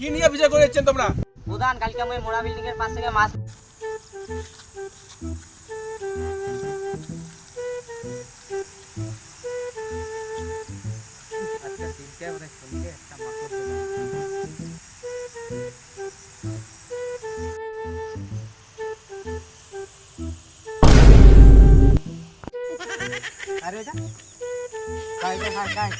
কি নিয়ে বিচার করেছেন তোমরা? প্রধান কালকে আমি মোড়া বিল্ডিং এর পাশ থেকে মাছ আরে হাই।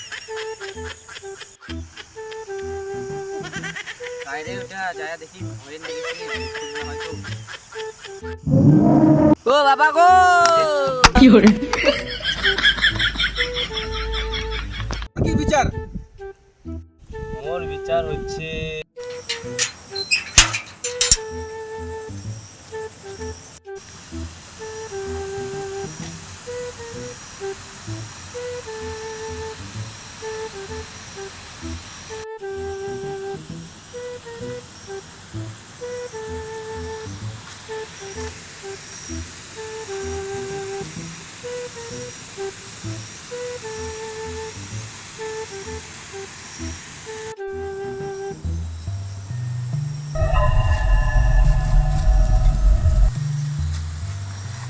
ও বাবা গো! কি বিচার? মোর বিচার হচ্ছে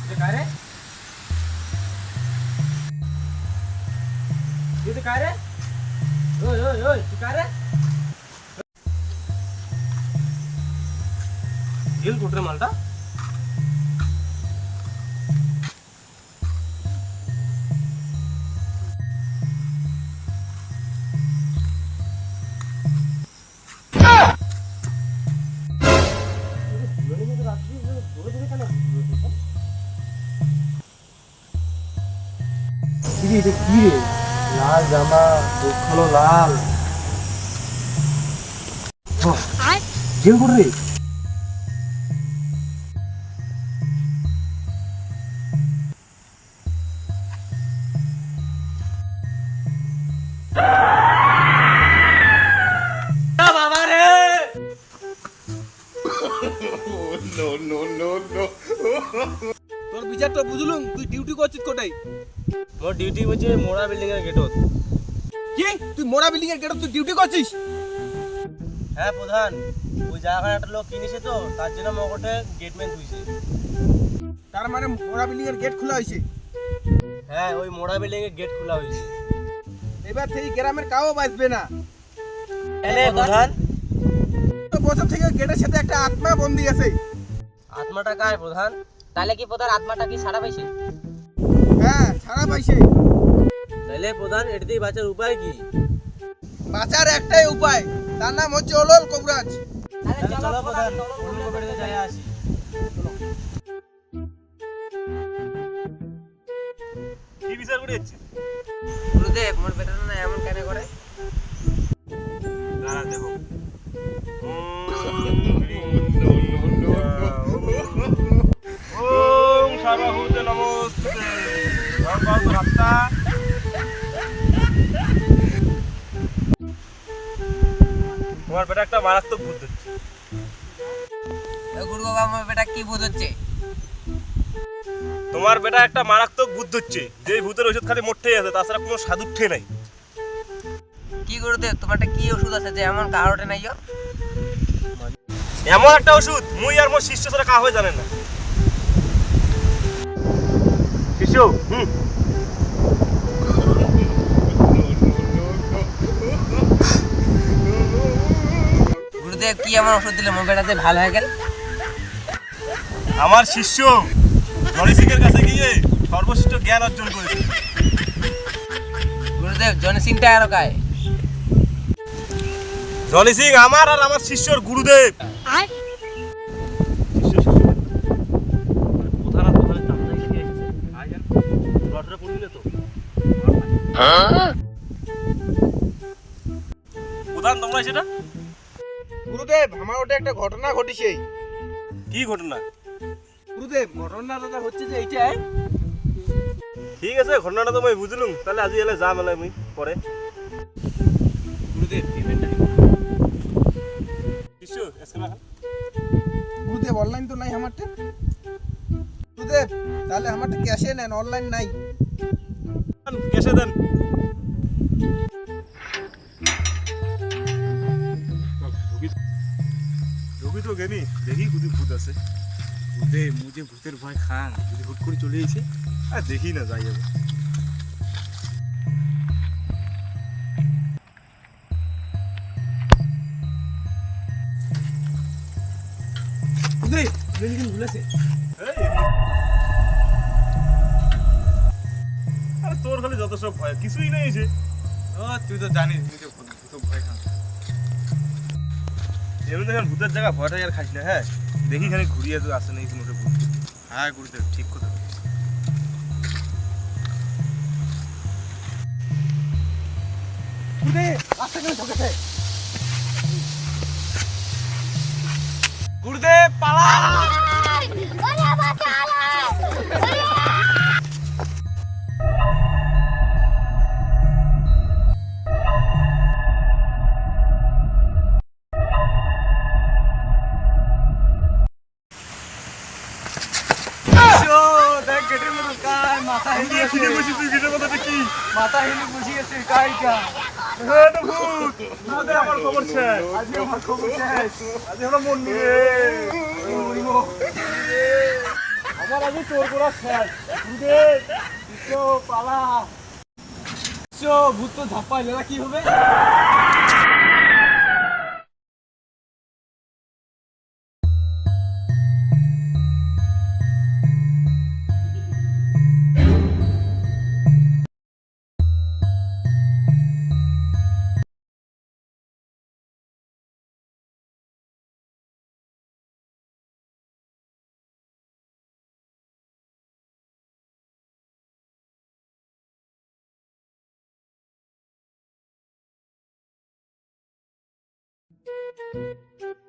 এটা কারে এটা কারে কারে ঢিল কুটরে মালটা লাল জামা দুখানো লাল। জেল করে তোর বিচার তো বুঝলুম তুই ডিউটি করছিস কোটাই মোর ডিউটি হচ্ছে মোড়া বিল্ডিং এর গেটত কি? তুই মোড়া বিল্ডিং এর গেটে তুই ডিউটি করছিস? হ্যাঁ প্রধান। ওই জায়গাটা একটা লোক কিনেছে তো তার জন্য মগটে গেটম্যান তুইছে তার মানে মোড়া বিল্ডিং এর গেট খোলা হয়েছে? হ্যাঁ ওই মোড়া বিল্ডিং এর গেট খোলা হয়েছে। এবার থেকে গ্রামের কাউ বাঁচবে না। এনে প্রধান। তো বছর থেকে গেটের সাথে একটা আত্মা বন্দি আছে। আত্মাটা কায় প্রধান? তাহলে কি প্রধান আত্মাটা কি সারা পাইছে? হ্যাঁ ছাড়া পাইছে তাহলে প্রধান এটাতেই বাঁচার উপায় কি বাঁচার একটাই উপায় তার নাম হচ্ছে ওলল কবরাজ চলো প্রধান যাই আসি কি বিচার করে যাচ্ছিস গুরুদেব মোর বেটাটা না এমন কেন করে দাঁড়া দেখো ওম সর্বভূতে নমস্তুতে তোমার বেটা একটা মারাত্মক ভূত হচ্ছে গুরু বাবা মোর বেটা কি বোধ হচ্ছে তোমার বেটা একটা মারাত্মক ভূত হচ্ছে যে ভূতের ওষুধ খালি মোটেই আছে তাছাড়া কোনো সাধুঠে নাই। কি গুরুদেব তোমারটা কি ওষুধ আছে যে এমন কারোটে নাই? এমন একটা ওষুধ মুই আর মোর শিষ্য ছাড়া কা হয়ে জানে না। শিষ্য হুম গুরুদেব কি এমন ওষুধ দিলে মোর ভালো হয়ে গেল? আমার শিষ্য জনি সিং এর কাছে গিয়ে সর্বশ্রেষ্ঠ জ্ঞান অর্জন করেছে। গুরুদেব জনি সিংটা আরও কায় জনি সিং আমার আর আমার শিষ্যর গুরুদেব। প্রধান তোমরা সেটা? গুরুদেব আমার ওটা একটা ঘটনা ঘটিছে। কি ঘটনা? গুরুদেব ঘটনাটা হচ্ছে যে এইটাই। ঠিক আছে ঘটনাটা তো আমি বুঝলুম। তাহলে আজি এলে যাম এলে আমি পরে। গুরুদেব পেমেন্টটা এসকে রাখা গুরুদেব অনলাইন তো নাই আমারটা? গুরুদেব তাহলে আমারটা ক্যাশে নেন অনলাইন নাই। দেন ঢুকিস ঢুকি তো গেনি দেখি কুদি ভূত আছে। ভূতে মু যে ভূতের ভয় খান যদি হুট করে চলে এসে। আর দেখি না যাই যাবে ভুলেছে তোর খালি যত সব ভয় কিছুই নেই যে। ও তুই তো জানিস নিজে ভূত ভয় খান এমনি দেখেন ভূতের জায়গা ভয়টা আর খাস না হ্যাঁ? দেখি খালি ঘুরিয়ে তো আসে নেই কোনো ভূত। হ্যাঁ ঘুরতে ঠিক কথা ঘুরে রাস্তা কেন ঢোকেছে? মতো মাথা বসি কথাটা কি? মাথা হেলিয়ে বসে গেছে কাইটা ভূত! ভূতে আমার খবর শেষ। আজ আমার খবর শেষ। আজ আমরা মন নিয়ে আমার আগে চোর করা শেষ। পালা। ভূত তো ধাপ্পাইলে না কি হবে? Thank you.